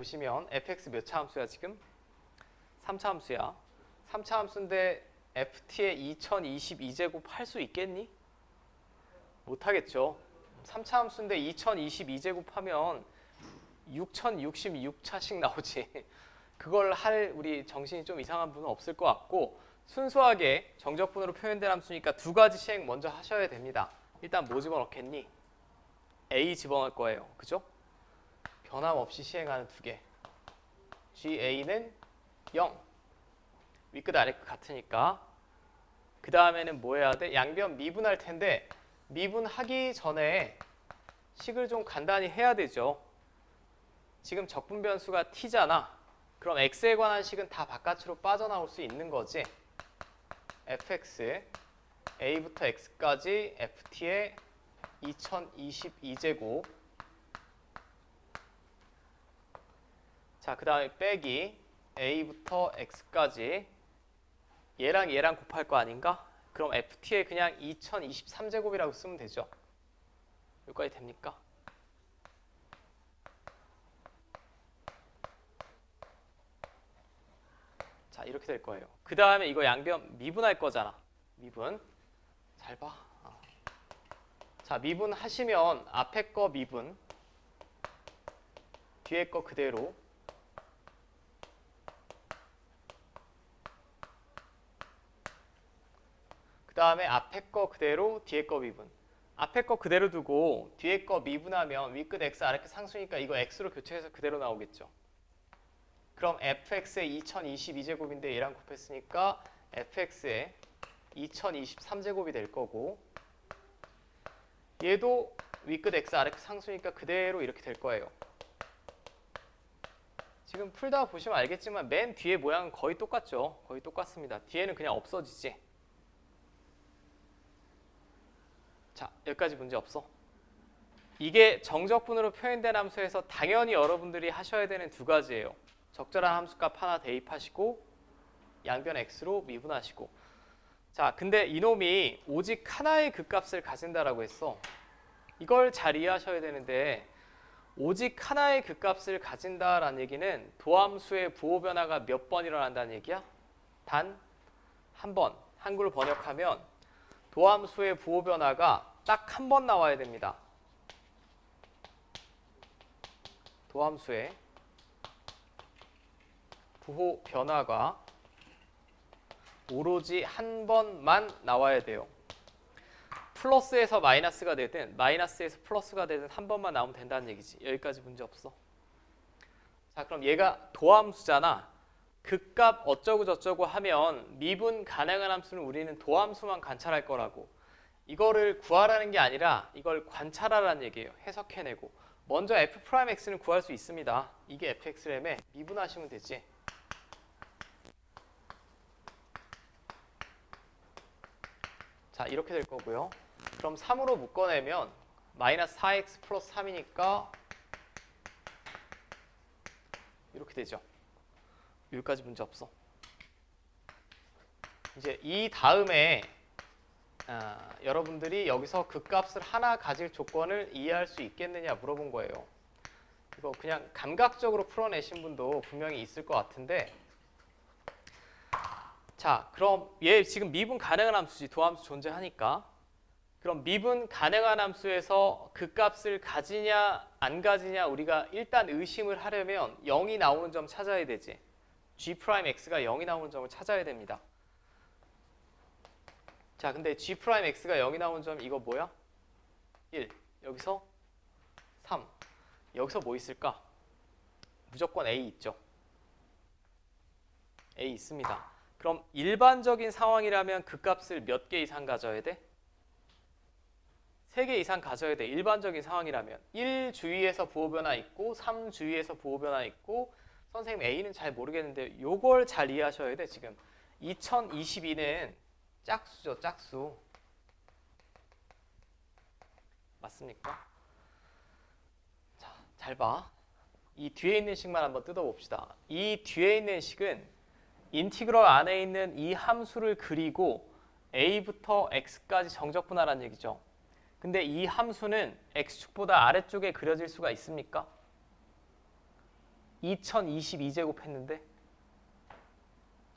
보시면 fx 몇 차 함수야 지금? 3차 함수야. 3차 함수인데 ft의 2022제곱 할 수 있겠니? 못하겠죠. 3차 함수인데 2022제곱 하면 6066차씩 나오지. 그걸 할 우리 정신이 좀 이상한 분은 없을 것 같고 순수하게 정적분으로 표현된 함수니까 두 가지 시행 먼저 하셔야 됩니다. 일단 뭐 집어넣겠니? a 집어넣을 거예요. 그죠? 변함없이 시행하는 두 개. GA는 0. 윗끝 아래끝 같으니까. 그 다음에는 뭐 해야 돼? 양변 미분할 텐데 미분하기 전에 식을 좀 간단히 해야 되죠. 지금 적분 변수가 t잖아. 그럼 x에 관한 식은 다 바깥으로 빠져나올 수 있는 거지. fx a부터 x까지 ft의 2022제곱 자, 그 다음에 빼기 a부터 x까지 얘랑 얘랑 곱할 거 아닌가? 그럼 ft에 그냥 2023제곱이라고 쓰면 되죠. 여기까지 됩니까? 자, 이렇게 될 거예요. 그 다음에 이거 양변 미분할 거잖아. 미분. 잘 봐. 어. 자, 미분 하시면 앞에 거 미분, 뒤에 거 그대로. 그 다음에 앞에 거 그대로, 뒤에 거 미분. 앞에 거 그대로 두고 뒤에 거 미분하면 윗끝 x, 아래 끝 상수니까 이거 x로 교체해서 그대로 나오겠죠. 그럼 fx의 2022제곱인데 얘랑 곱했으니까 fx의 2023제곱이 될 거고 얘도 윗끝 x 아래 끝 상수니까 그대로 이렇게 될 거예요. 지금 풀다 보시면 알겠지만 맨 뒤에 모양은 거의 똑같죠. 거의 똑같습니다. 뒤에는 그냥 없어지지. 자, 여기까지 문제 없어. 이게 정적분으로 표현된 함수에서 당연히 여러분들이 하셔야 되는 두 가지예요. 적절한 함수값 하나 대입하시고 양변 x로 미분하시고 자 근데 이놈이 오직 하나의 극값을 가진다라고 했어 이걸 잘 이해하셔야 되는데 오직 하나의 극값을 가진다라는 얘기는 도함수의 부호 변화가 몇 번 일어난다는 얘기야? 단 한 번 한글 번역하면 도함수의 부호 변화가 딱 한 번 나와야 됩니다 도함수의 부호 변화가 오로지 한 번만 나와야 돼요. 플러스에서 마이너스가 되든 마이너스에서 플러스가 되든 한 번만 나오면 된다는 얘기지. 여기까지 문제 없어. 자, 그럼 얘가 도함수잖아. 극값 어쩌고 저쩌고 하면 미분 가능한 함수는 우리는 도함수만 관찰할 거라고. 이거를 구하라는 게 아니라 이걸 관찰하라는 얘기예요. 해석해내고. 먼저 f'x는 구할 수 있습니다. 이게 fx라며 미분하시면 되지. 자 이렇게 될 거고요. 그럼 3으로 묶어내면 마이너스 4x 플러스 3이니까 이렇게 되죠. 여기까지 문제 없어. 이제 이 다음에 아, 여러분들이 여기서 극값을 하나 가질 조건을 이해할 수 있겠느냐 물어본 거예요. 이거 그냥 감각적으로 풀어내신 분도 분명히 있을 것 같은데 자, 그럼 얘 지금 미분 가능한 함수지 도함수 존재하니까 그럼 미분 가능한 함수에서 그 값을 가지냐 안 가지냐 우리가 일단 의심을 하려면 0이 나오는 점 찾아야 되지. g'x가 0이 나오는 점을 찾아야 됩니다. 자, 근데 g'x가 0이 나오는 점 이거 뭐야? 1. 여기서 3. 여기서 뭐 있을까? 무조건 a 있죠. a 있습니다. 그럼 일반적인 상황이라면 그 값을 몇 개 이상 가져야 돼? 3개 이상 가져야 돼. 일반적인 상황이라면. 1 주위에서 부호 변화 있고 3 주위에서 부호 변화 있고 선생님 A는 잘 모르겠는데 요걸 잘 이해하셔야 돼, 지금. 2022는 짝수죠, 짝수. 맞습니까? 자, 잘 봐. 이 뒤에 있는 식만 한번 뜯어 봅시다. 이 뒤에 있는 식은 인티그럴 안에 있는 이 함수를 그리고 a부터 x까지 정적분하라는 얘기죠. 근데 이 함수는 x축보다 아래쪽에 그려질 수가 있습니까? 2022제곱 했는데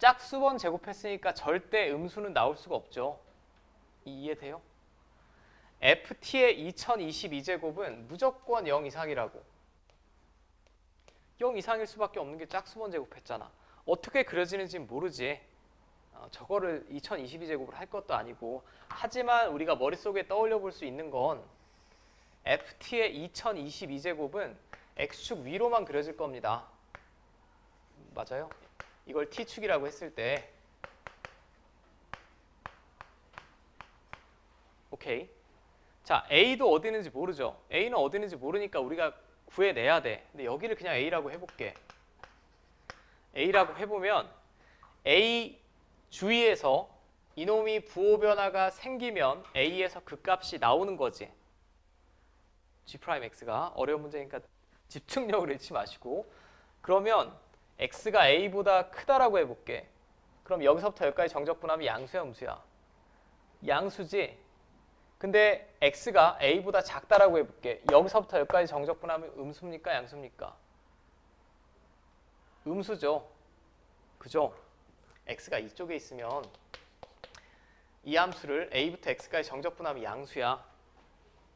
짝수번 제곱했으니까 절대 음수는 나올 수가 없죠. 이- 이해돼요? ft의 2022제곱은 무조건 0 이상이라고. 0 이상일 수밖에 없는 게 짝수번 제곱했잖아. 어떻게 그려지는지는 모르지. 어, 저거를 2022제곱을 할 것도 아니고 하지만 우리가 머릿속에 떠올려 볼 수 있는 건 ft의 2022제곱은 x축 위로만 그려질 겁니다. 맞아요? 이걸 t축이라고 했을 때 오케이. 자, a도 어디 있는지 모르죠. a는 어디 있는지 모르니까 우리가 구해내야 돼. 근데 여기를 그냥 a라고 해볼게. a라고 해보면 a 주위에서 이놈이 부호 변화가 생기면 a에서 그 값이 나오는 거지. g 프라임 x가 어려운 문제니까 집중력을 잃지 마시고 그러면 x가 a보다 크다라고 해볼게. 그럼 여기서부터 여기까지 정적분하면 양수야 음수야? 양수지. 근데 x가 a보다 작다라고 해볼게. 여기서부터 여기까지 정적분하면 음수입니까 양수입니까? 음수죠. 그죠? x가 이쪽에 있으면 이 함수를 a부터 x까지 정적분하면 양수야.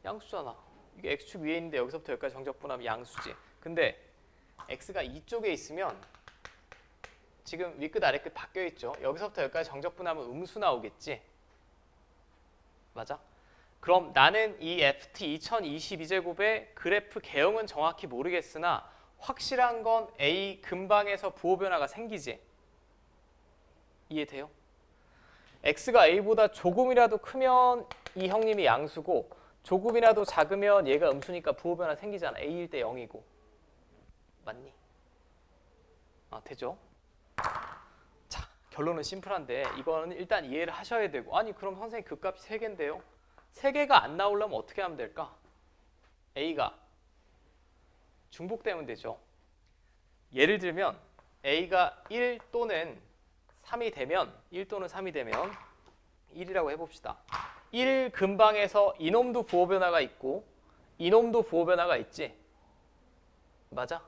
양수잖아. 이게 x축 위에 있는데 여기서부터 여기까지 정적분하면 양수지. 근데 x가 이쪽에 있으면 지금 위끝 아래끝 바뀌어 있죠. 여기서부터 여기까지 정적분하면 음수 나오겠지. 맞아? 그럼 나는 이 ft 2022제곱의 그래프 개형은 정확히 모르겠으나 확실한 건 a 근방에서 부호 변화가 생기지. 이해돼요? x가 a보다 조금이라도 크면 이 형님이 양수고 조금이라도 작으면 얘가 음수니까 부호 변화 생기잖아. a일 때 0이고. 맞니? 아, 되죠? 자, 결론은 심플한데 이거는 일단 이해를 하셔야 되고 아니 그럼 선생님 그 값이 3개인데요? 3개가 안 나오려면 어떻게 하면 될까? a가 중복되면 되죠. 예를 들면 a가 1 또는 3이 되면 1 또는 3이 되면 1이라고 해봅시다. 1 근방에서 이놈도 부호 변화가 있고 이놈도 부호 변화가 있지. 맞아?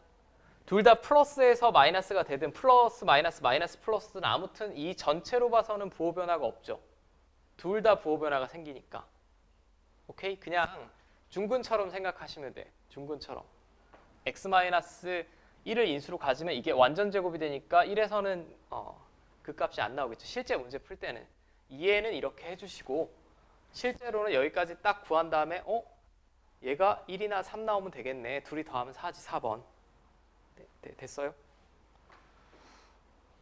둘 다 플러스에서 마이너스가 되든 플러스 마이너스 마이너스 플러스든 아무튼 이 전체로 봐서는 부호 변화가 없죠. 둘 다 부호 변화가 생기니까. 오케이? 그냥 중근처럼 생각하시면 돼. 중근처럼. x 마이너스 1을 인수로 가지면 이게 완전 제곱이 되니까 1에서는 어, 그 값이 안 나오겠죠. 실제 문제 풀 때는 이해는 이렇게 해주시고 실제로는 여기까지 딱 구한 다음에 어 얘가 1이나 3 나오면 되겠네. 둘이 더하면 4지 4번. 네, 네, 됐어요?